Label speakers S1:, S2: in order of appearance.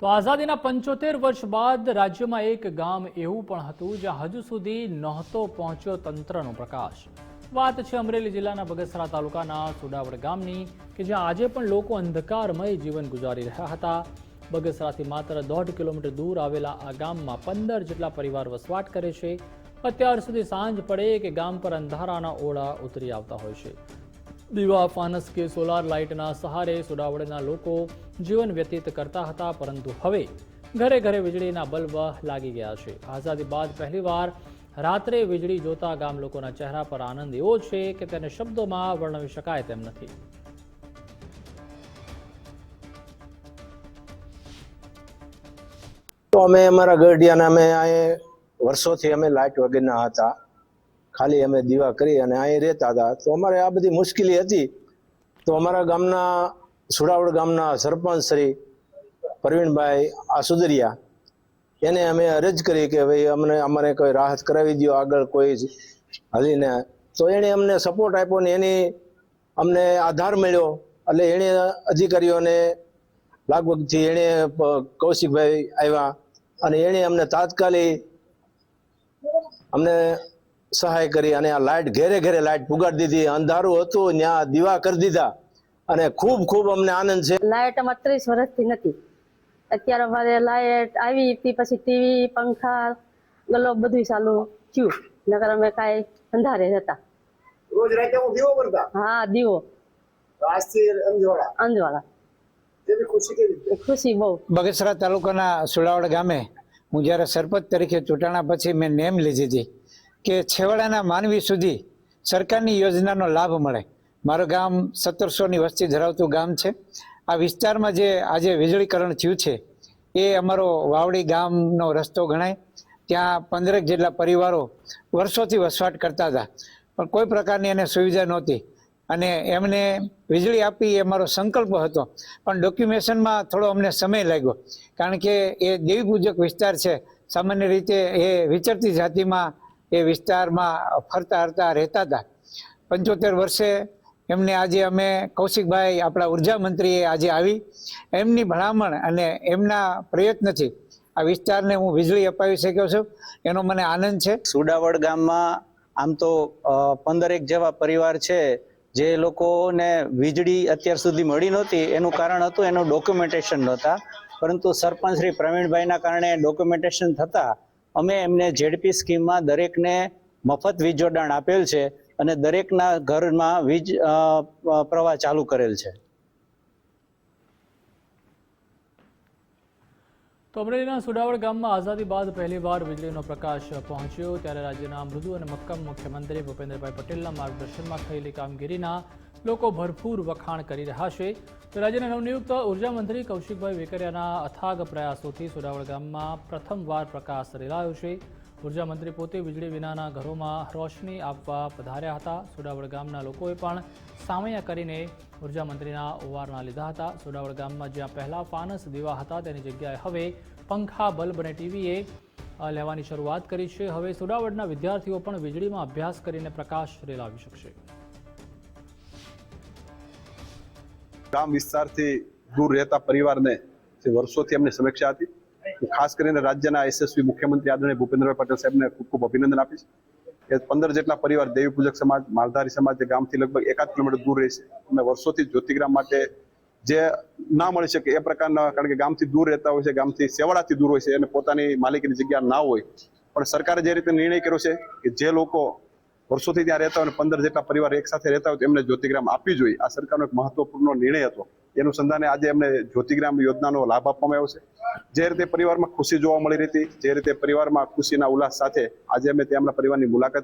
S1: તો આઝાદીના પંચોતેર વર્ષ બાદ રાજ્યમાં એક ગામ એવું પણ હતું જ્યાં હજુ સુધી નહોતો પહોંચ્યો તંત્રનો પ્રકાશ. વાત છે અમરેલી જિલ્લાના બગસરા તાલુકાના સુડાવડ ગામની, કે જ્યાં આજે પણ લોકો અંધકારમય જીવન ગુજારી રહ્યા હતા. બગસરાથી માત્ર દોઢ કિલોમીટર દૂર આવેલા આ ગામમાં પંદર જેટલા પરિવાર વસવાટ કરે છે. અત્યાર સુધી સાંજ પડે કે ગામ પર અંધારાના ઓળા ઉતરી આવતા હોય છે. દીવા ફાનસ કે સોલાર લાઇટના સહારે સુડાવડના લોકો જીવન વ્યતીત કરતા હતા, પરંતુ હવે ઘરે ઘરે વીજળીના બલ્બ લાગી ગયા છે. આઝાદી બાદ પહેલીવાર રાત્રે વીજળી જોતા ગામ લોકોના ચહેરા પર આનંદ એવો છે કે તેને શબ્દોમાં વર્ણવી શકાય તેમ નથી.
S2: તો અમે અમારા ગરડિયાના અમે અહીં વર્ષોથી અમે લાઇટ વગેરેના હતા. ખાલી અમે દીવા કરી અને અહીં રહેતા હતા. તો અમારે આ બધી મુશ્કેલી હતી. તો અમારા ગામના, સુડાવડ ગામના સરપંચ શ્રી પ્રવીણભાઈ આસુદરિયા એને અમે અરજ કરી કે ભાઈ અમને, અમારે કોઈ રાહત કરાવી દો આગળ કોઈ હલીને. તો એણે અમને સપોર્ટ આપ્યો ને એની અમને આધાર મળ્યો. એટલે એણે અધિકારીઓને લાગવગથી એણે કૌશિકભાઈ આવ્યા અને એણે અમને તાત્કાલિક અમને સહાય કરી અને આ લાઇટ ઘેરે ઘેરે લાઇટ પુગાડી દીધી. અંધારું હતું ત્યાં દીવા કરી દીધા. અને ખૂબ ખૂબ અમને આનંદ છે.
S3: લાઇટ અમારે ત્રીસ વર્ષથી નથી. અત્યારે અમારે લાઇટ આવી હતી પછી ટીવી પંખા ગલો બધું ચાલુ થયું. નકર અમે કાંઈ અંધારે હતા
S4: રોજ રાતે હું દીવો કરતા
S3: હા દીવો.
S4: આજથી અંજવાળા.
S3: અંજવાળા.
S4: ખુશી
S3: બહુ.
S5: બગસરા તાલુકાના સુડાવડ ગામે હું જ્યારે સરપંચ તરીકે ચૂંટાણા પછી મેં નેમ લીધી હતી. કે છેવાડાના માનવી સુધી સરકારની યોજનાનો લાભ મળે. મારું ગામ સત્તરસોની વસ્તી ધરાવતું ગામ છે. આ વિસ્તારમાં જે આજે વીજળીકરણ થયું છે, એ અમારો વાવડી ગામનો રસ્તો ગણાય. ત્યાં પંદરેક જેટલા પરિવારો વર્ષોથી વસવાટ કરતા હતા. પણ કોઈ પ્રકારની એને સુવિધા નહોતી. અને એમને વીજળી આપી એ મારો સંકલ્પ હતો. પણ ડોક્યુમેશનમાં થોડો અમને સમય લાગ્યો. કારણ કે એ દેવી પૂજક વિસ્તાર છે. સામાન્ય રીતે એ વિચરતી જાતિમાં એ વિસ્તારમાં ફરતા હરતા રહેતા હતા. પંચોતેર વર્ષે એમને આજે અમે કૌશિકભાઈ આપણા ઊર્જા મંત્રીએ આજે આવી. એમની ભલામણ અને એમના પ્રયત્નથી આ વિસ્તારને હું વીજળી અપાવી શક્યો છું. એનો મને આનંદ છે.
S6: સુડાવડ ગામમાં આમ તો પંદરેક જેવા પરિવાર છે જે લોકોને વીજળી અત્યાર સુધી મળી નહોતી. એનું કારણ હતું, એનું ડોક્યુમેન્ટેશન નહોતા. પરંતુ સરપંચ શ્રી પ્રવીણભાઈના કારણે ડોક્યુમેન્ટેશન થતા અમે એમને જેડપી સ્કીમમાં દરેકને મફત વીજ જોડાણ આપેલ છે અને દરેકના ઘરમાં વીજ પ્રવાહ ચાલુ કરેલ છે.
S1: તો અમરેલીના સુડાવડ ગામમાં આઝાદી બાદ પહેલીવાર વીજળીનો પ્રકાશ પહોંચ્યો ત્યારે રાજ્યના મૃદુ અને મક્કમ મુખ્યમંત્રી ભૂપેન્દ્રભાઈ પટેલના માર્ગદર્શનમાં થયેલી કામગીરીના લોકો ભરપૂર વખાણ કરી રહ્યા છે. તો રાજ્યના નવનિયુક્ત ઊર્જા મંત્રી કૌશિકભાઈ વેકરિયાના અથાગ પ્રયાસોથી સોડાવળ ગામમાં પ્રથમવાર પ્રકાશ રેલાયો છે. ઊર્જા મંત્રી પોતે વીજળી વિનાના ઘરોમાં રોશની આપવા પધાર્યા હતા. સોડાવળ ગામના લોકોએ પણ સામૈયા કરીને ઊર્જા મંત્રીના ઓવારના લીધા હતા. સોડાવળ ગામમાં જ્યાં પહેલાં ફાનસ દીવા હતા તેની જગ્યાએ હવે પંખા, બલ્બ અને ટીવીએ લેવાની શરૂઆત કરી છે. હવે સોડાવળના વિદ્યાર્થીઓ પણ વીજળીમાં અભ્યાસ કરીને પ્રકાશ રેલાવી શકશે.
S7: ગામ વિસ્તારથી દૂર રહેતા પરિવારને જે વર્ષોથી એમની સમીક્ષા હતી ખાસ કરીને રાજ્યના યશસ્વી મુખ્યમંત્રી આદરણીય ભૂપેન્દ્રભાઈ પટેલ સાહેબને ખૂબ ખૂબ અભિનંદન આપીશ. કે પંદર જેટલા પરિવાર દેવી પૂજક સમાજ, માલધારી સમાજ ગામથી લગભગ એકાદ કિલોમીટર દૂર રહે છે. અને વર્ષોથી જ્યોતિગ્રામ માટે જે ના મળી શકે એ પ્રકારના, કારણ કે ગામથી દૂર રહેતા હોય છે, ગામથી સેવાડાથી દૂર હોય છે, અને પોતાની માલિકીની જગ્યા ના હોય. પણ સરકારે જે રીતે નિર્ણય કર્યો છે કે જે લોકો વર્ષોથી ત્યાં રહેતા હોય પંદર જેટલા પરિવાર એક સાથે રહેતા હોય તો એમને જ્યોતિગ્રામ આપવી જોઈએ. આ સરકારનો એક મહત્વપૂર્ણ નિર્ણય હતો. એનું સંધાને આજે એમને જ્યોતિગ્રામ યોજનાનો લાભ આપવામાં આવ્યો છે. જે રીતે પરિવારમાં ખુશી જોવા મળી રહી હતી, જે રીતે પરિવારમાં ખુશીના ઉલ્લાસ સાથે આજે અમે તેમના પરિવારની મુલાકાત